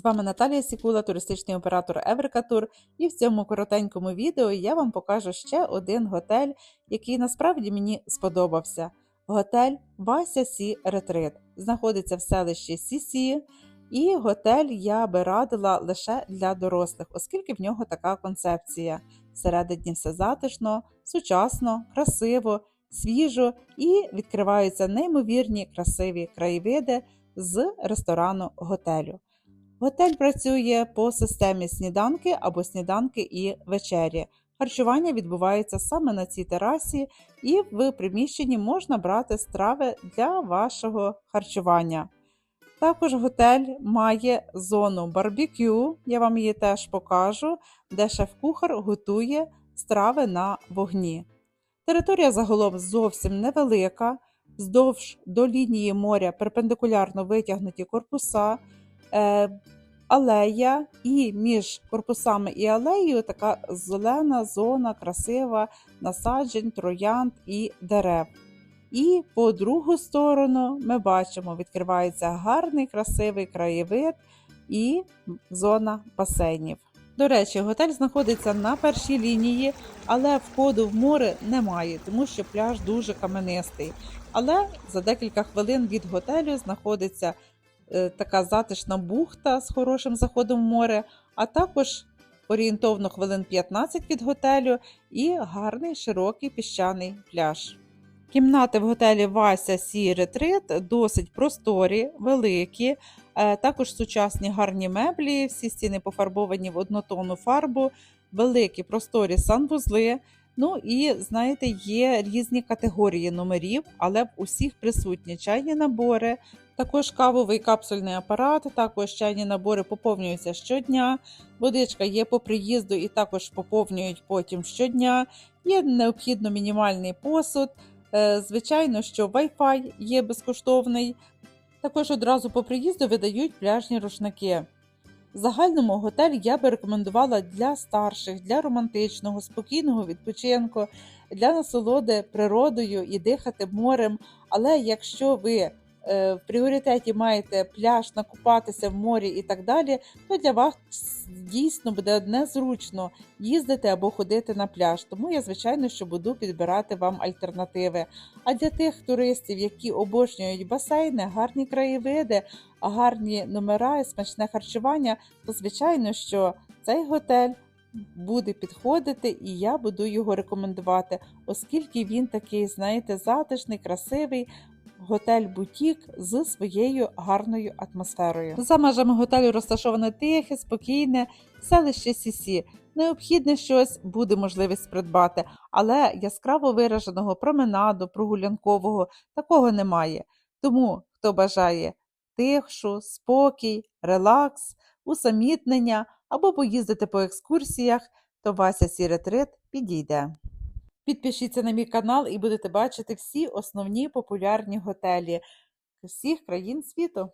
З вами Наталія Сікула, туристичний оператор Еврикатур, і в цьому коротенькому відео я вам покажу ще один готель, який насправді мені сподобався. Готель Вася Сі Ретрит знаходиться в селищі Сісі, і готель я би радила лише для дорослих, оскільки в нього така концепція. Всередині все затишно, сучасно, красиво, свіжо і відкриваються неймовірні красиві краєвиди з ресторану готелю. Готель працює по системі сніданки або сніданки і вечері. Харчування відбувається саме на цій терасі, і в приміщенні можна брати страви для вашого харчування. Також готель має зону барбекю, я вам її теж покажу, де шеф-кухар готує страви на вогні. Територія загалом зовсім невелика, вздовж до лінії моря перпендикулярно витягнуті корпуса, алея, і між корпусами і алеєю така зелена зона, красива насаджень, троянд і дерев. І по другу сторону ми бачимо, відкривається гарний красивий краєвид і зона басейнів. До речі, готель знаходиться на першій лінії, але входу в море немає, тому що пляж дуже каменистий. Але за декілька хвилин від готелю знаходиться е, така затишна бухта з хорошим заходом в море, а також орієнтовно хвилин 15 від готелю і гарний широкий піщаний пляж. Кімнати в готелі Вася Сі Ретрит досить просторі, великі, е, також сучасні гарні меблі, всі стіни пофарбовані в однотонну фарбу, великі просторі санвузли. Ну і знаєте, є різні категорії номерів, але в усіх присутні чайні набори, також кавовий капсульний апарат, також чайні набори поповнюються щодня. Водичка є по приїзду і також поповнюють потім щодня. Є необхідно мінімальний посуд. Е, Звичайно, що Wi-Fi є безкоштовний. Також одразу по приїзду видають пляжні рушники. В загальному готель я би рекомендувала для старших, для романтичного, спокійного відпочинку, для насолоди природою і дихати морем. Але якщо ви в пріоритеті маєте пляж, накупатися в морі і так далі, то для вас дійсно буде незручно їздити або ходити на пляж. Тому я, звичайно, що буду підбирати вам альтернативи. А для тих туристів, які обожнюють басейни, гарні краєвиди, гарні номера і смачне харчування, то звичайно, що цей готель. Буде підходити, і я буду його рекомендувати, оскільки він такий, знаєте, затишний, красивий, готель-бутік з своєю гарною атмосферою. За межами готелю розташоване тихе, спокійне селище Сісі. Необхідне щось буде можливість придбати, але яскраво вираженого променаду, прогулянкового такого немає. Тому, хто бажає тихшу, спокій, релакс, усамітнення або поїздити по екскурсіях, то Вася Сіретрит підійде. Підпишіться на мій канал і будете бачити всі основні популярні готелі всіх країн світу.